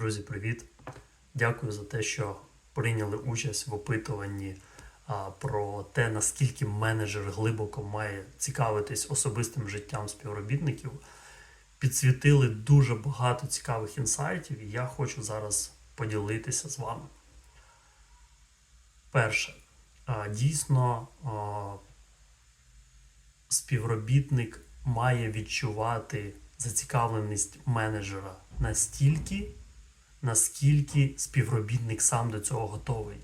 Друзі, привіт! Дякую за те, що прийняли участь в опитуванні про те, наскільки менеджер глибоко має цікавитись особистим життям співробітників. Підсвітили дуже багато цікавих інсайтів, і я хочу зараз поділитися з вами. Перше, дійсно, співробітник має відчувати зацікавленість менеджера настільки, наскільки співробітник сам до цього готовий.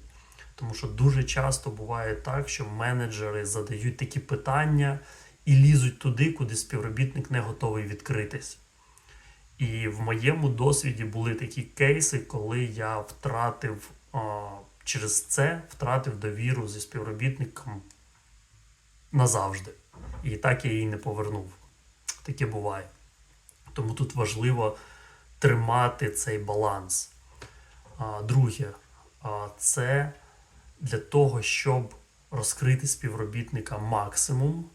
Тому що дуже часто буває так, що менеджери задають такі питання і лізуть туди, куди співробітник не готовий відкритись. І в моєму досвіді були такі кейси, коли я втратив через це втратив довіру зі співробітником назавжди. І так я її не повернув. Таке буває. Тому тут важливо тримати цей баланс. Друге, це для того, щоб розкрити співробітника максимум,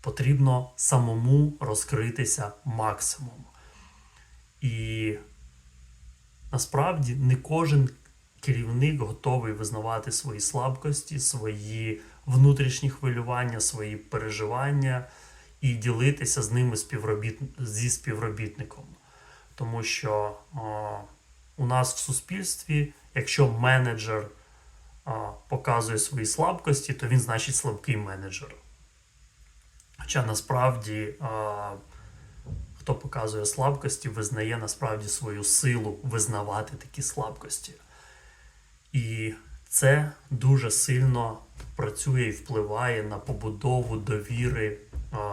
потрібно самому розкритися максимум. І насправді не кожен керівник готовий визнавати свої слабкості, свої внутрішні хвилювання, свої переживання і ділитися з ними співробіт... зі співробітником. Тому що а, у нас в суспільстві, якщо менеджер а, показує свої слабкості, то він значить слабкий менеджер. Хоча насправді а, хто показує слабкості, визнає насправді свою силу визнавати такі слабкості. І це дуже сильно працює і впливає на побудову довіри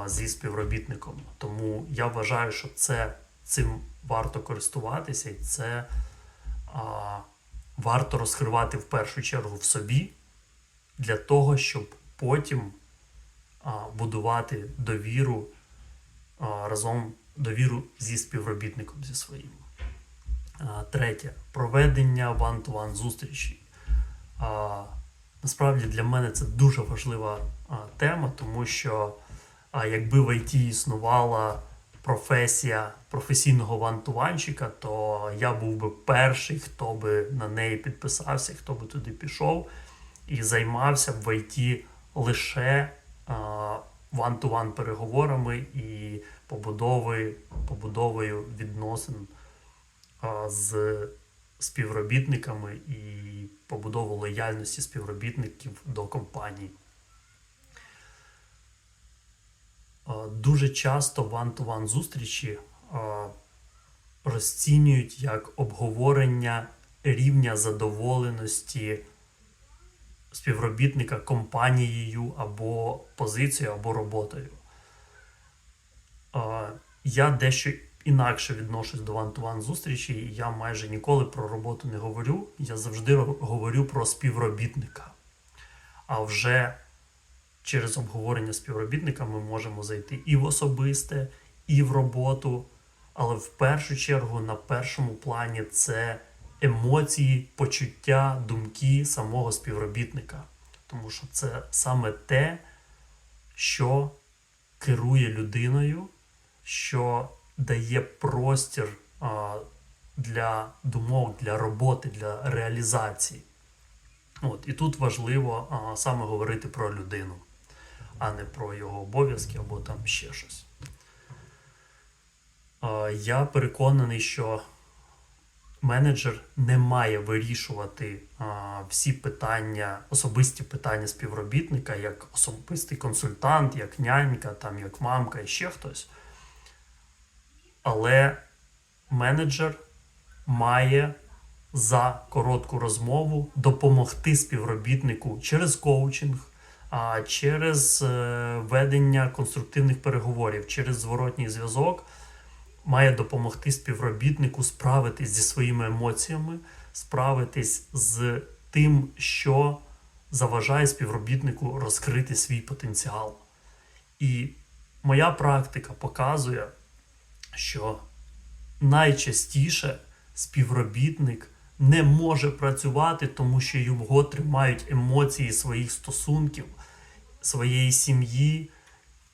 зі співробітником. Тому я вважаю, що це цим варто користуватися, і це а, варто розкривати в першу чергу в собі для того, щоб потім а, будувати довіру а, разом довіру зі співробітником зі своїм. А, Третє проведення one-to-one зустрічей. А, Насправді для мене це дуже важлива а, тема, тому що а, якби в ІТ існувала професія професійного вантуванчика, то я був би перший, хто би на неї підписався, хто би туди пішов і займався б в ІТ лише ван-ту-ван переговорами і побудовою, побудовою відносин з співробітниками і побудову лояльності співробітників до компанії. А, Дуже часто ван-ту-ван зустрічі розцінюють як обговорення рівня задоволеності співробітника компанією або позицією, або роботою. Я дещо інакше відношусь до one-to-one зустрічі, я майже ніколи про роботу не говорю. Я завжди говорю про співробітника. А вже через обговорення співробітника ми можемо зайти і в особисте, і в роботу. Але в першу чергу на першому плані це емоції, почуття, думки самого співробітника. Тому що це саме те, що керує людиною, що дає простір для думок, для роботи, для реалізації. От, І тут важливо саме говорити про людину, а не про його обов'язки або там ще щось. Я переконаний, що менеджер не має вирішувати всі питання, особисті питання співробітника, як особистий консультант, як нянька, там, як мамка і ще хтось. Але менеджер має за коротку розмову допомогти співробітнику через коучинг, а через е, ведення конструктивних переговорів, через зворотній зв'язок. Має допомогти співробітнику справитись зі своїми емоціями, справитись з тим, що заважає співробітнику розкрити свій потенціал. І моя практика показує, що найчастіше співробітник не може працювати, тому що його тримають емоції своїх стосунків, своєї сім'ї,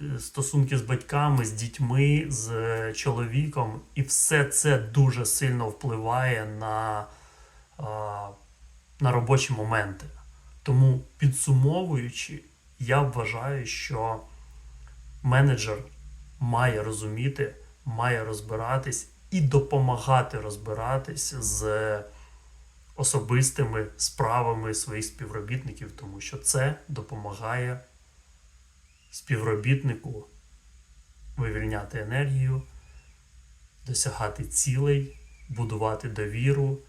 е, стосунки з батьками, з дітьми, з е, чоловіком, і все це дуже сильно впливає на, на робочі моменти. Тому підсумовуючи, я вважаю, що менеджер має розуміти, має розбиратись і допомагати розбиратись з особистими справами своїх співробітників, тому що це допомагає співробітнику вивільняти енергію, досягати цілей, будувати довіру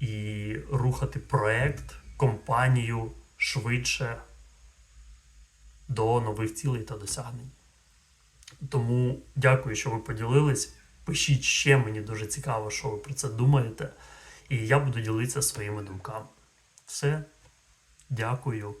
і рухати проект, компанію швидше до нових цілей та досягнень. Тому дякую, що ви поділились. Пишіть ще, мені дуже цікаво, що ви про це думаєте. І я буду ділитися своїми думками. Все, дякую.